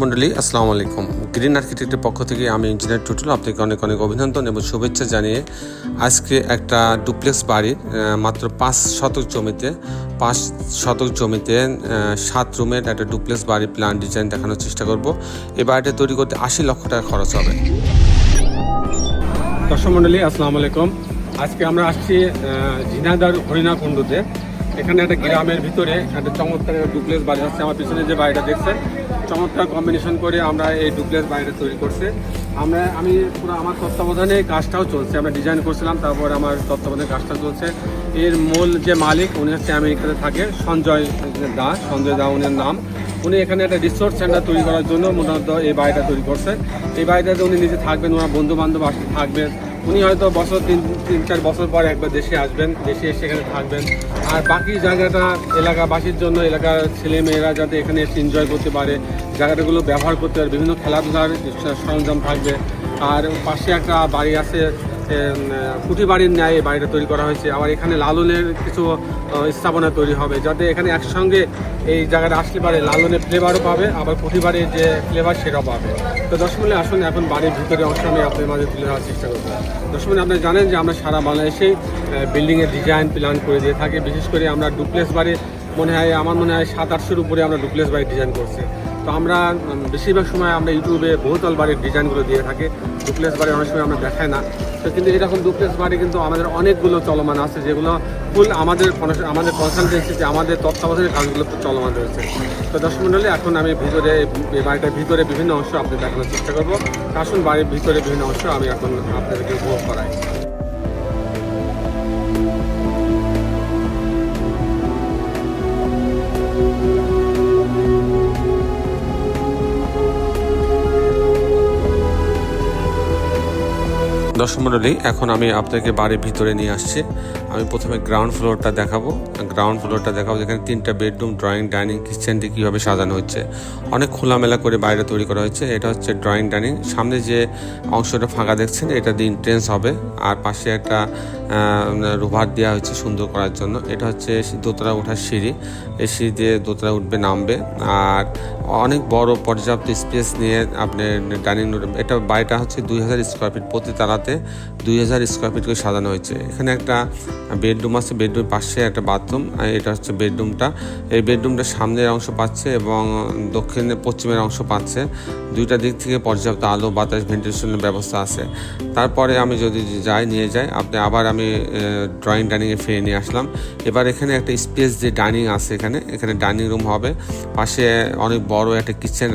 মন্ডলী, আসসালামু আলাইকুম। গ্রিন আর্কিটেক্টের পক্ষ থেকে আমি ইঞ্জিনিয়ার টুটুল আপনাকে অনেক অনেক অভিনন্দন এবং শুভেচ্ছা জানিয়ে আজকে একটা ডুপ্লেক্স বাড়ির মাত্র পাঁচ শতক জমিতে, পাঁচ শতক জমিতে সাত রুমের একটা ডুপ্লেক্স বাড়ির প্ল্যান ডিজাইন দেখানোর চেষ্টা করব। এই বাড়িটা তৈরি করতে আশি লক্ষ টাকা খরচ হবে। দর্শক মন্ডলী, আসসালামু আলাইকুম। আজকে আমরা আসছি ঝিনাইদহ হরিণাকুণ্ডুতে। এখানে একটা গ্রামের ভিতরে একটা চমৎকার ডুপ্লেক্স বাড়ি আছে। আমার পিছনে যে বাড়িটা দেখছেন চমৎকার কম্বিনেশন করে আমরা এই ডুপ্লেক্স বাড়িটা তৈরি করছে। আমরা, আমি পুরো আমার তত্ত্বাবধানে কাজটাও চলছে। আমরা ডিজাইন করছিলাম, তারপর আমার তত্ত্বাবধানে কাজটা চলছে। এর মূল যে মালিক, উনি হচ্ছে আমেরিকাতে থাকে, সঞ্জয় দা সঞ্জয় দা উনার নাম। উনি এখানে একটা রিসোর্স সেন্টার তৈরি করার জন্য মূলত এই বাড়িটা তৈরি করছে। এই বাড়িটাতে উনি নিজে থাকবেন, ওনার বন্ধু বান্ধব আসতে থাকবেন উনি হয়তো বছর তিন তিন, চার বছর পর একবার দেশে আসবেন, দেশে এসে এখানে থাকবেন। আর বাকি জায়গাটা, এলাকাবাসীর জন্য, এলাকার ছেলেমেয়েরা যাতে এখানে এসে এনজয় করতে পারে, জায়গাটাগুলো ব্যবহার করতে পারে, বিভিন্ন খেলাধুলার সরঞ্জাম থাকবে। আর পাশে একটা বাড়ি আছে কুটি বাড়ির ন্যায় বাড়িটা তৈরি করা হয়েছে। আবার এখানে লালনের কিছু স্থাপনা তৈরি হবে, যাতে এখানে একসঙ্গে এই জায়গাটা আসলে পারে। লালনের ফ্লেভারও পাবে, আবার কুটি বাড়ির যে ফ্লেভার সেটাও পাবে। তো মিলে আসুন এখন বাড়ির ভিতরে অংশ আমি আপনাদের মাঝে তুলে ধরার চেষ্টা করব। মিলে আপনি জানেন যে আমরা সারা বাংলাদেশেই বিল্ডিংয়ের ডিজাইন প্ল্যান করে দিয়ে থাকি। বিশেষ করে আমরা ডুপ্লেক্স বাড়ি, মনে হয়, আমার মনে হয় সাত আটশোর উপরে আমরা ডুপ্লেক্স বাড়ি ডিজাইন করছি। তো আমরা বেশিরভাগ সময় আমরা ইউটিউবে বহুতল বাড়ির ডিজাইনগুলো দিয়ে থাকি ডুপ্লেক্স বাড়ি অনেক সময় আমরা দেখাই না। তো কিন্তু এরকম ডুপ্লেক্স বাড়ি কিন্তু আমাদের অনেকগুলো চলমান আছে, যেগুলো ফুল আমাদের আমাদের কনসালটেন্সিতে আমাদের তত্ত্বাবধানের কাজগুলো তো চলমান রয়েছে। তো দর্শক মন্ডলী, এখন আমি ভিতরে, এই বাড়িটার ভিতরে বিভিন্ন অংশ আপনাদের দেখানোর চেষ্টা করব। আসুন বাড়ির ভিতরে বিভিন্ন অংশ আমি এখন আপনাদেরকে উপভোগ করাই। দর্শক মণ্ডলী এখন আমি আপনাকে বাড়ির ভিতরে নিয়ে আসছি। আমি প্রথমে গ্রাউন্ড ফ্লোরটা দেখাবো। গ্রাউন্ড ফ্লোরটা দেখাবো যেখানে তিনটা বেডরুম ড্রয়িং ডাইনিং কিচেনটি কীভাবে সাজানো হচ্ছে। অনেক খোলামেলা করে বাইরে তৈরি করা হয়েছে। এটা হচ্ছে ড্রয়িং ডাইনিং সামনে যে অংশটা ফাঁকা দেখছেন, এটা দিয়ে ইন্ট্রেন্স হবে। আর পাশে একটা রোভার দেওয়া হয়েছে সুন্দর করার জন্য। এটা হচ্ছে দোতলা ওঠার সিঁড়ি। এই সিঁড়ি দিয়ে দোতলা উঠবে, নামবে। আর অনেক বড় পর্যাপ্ত স্পেস নিয়ে আপনি ডাইনিং এটা বাড়িটা হচ্ছে দুই হাজার স্কোয়ার ফিট প্রতি তালাতে দুই হাজার স্কোয়ার ফিট করে সাজানো হয়েছে। এখানে একটা বেডরুম আছে বেডরুম পাশে একটা বাথরুম এটা হচ্ছে বেডরুমটা এই বেডরুমটা সামনের অংশ পাচ্ছে এবং দক্ষিণে পশ্চিমের অংশ পাচ্ছে। দুইটা দিক থেকে পর্যাপ্ত আলো, বাতাস ভেন্টিলেশনের ব্যবস্থা আছে। তারপরে আমি যদি যাই, নিয়ে যাই, আপনি আবার আমি ড্রয়িং ডাইনিংয়ে ফিরে নিয়ে আসলাম। এবার এখানে একটা স্পেস যে ডাইনিং আছে এখানে এখানে ডাইনিং রুম হবে। পাশে অনেক বড় একটা কিচেন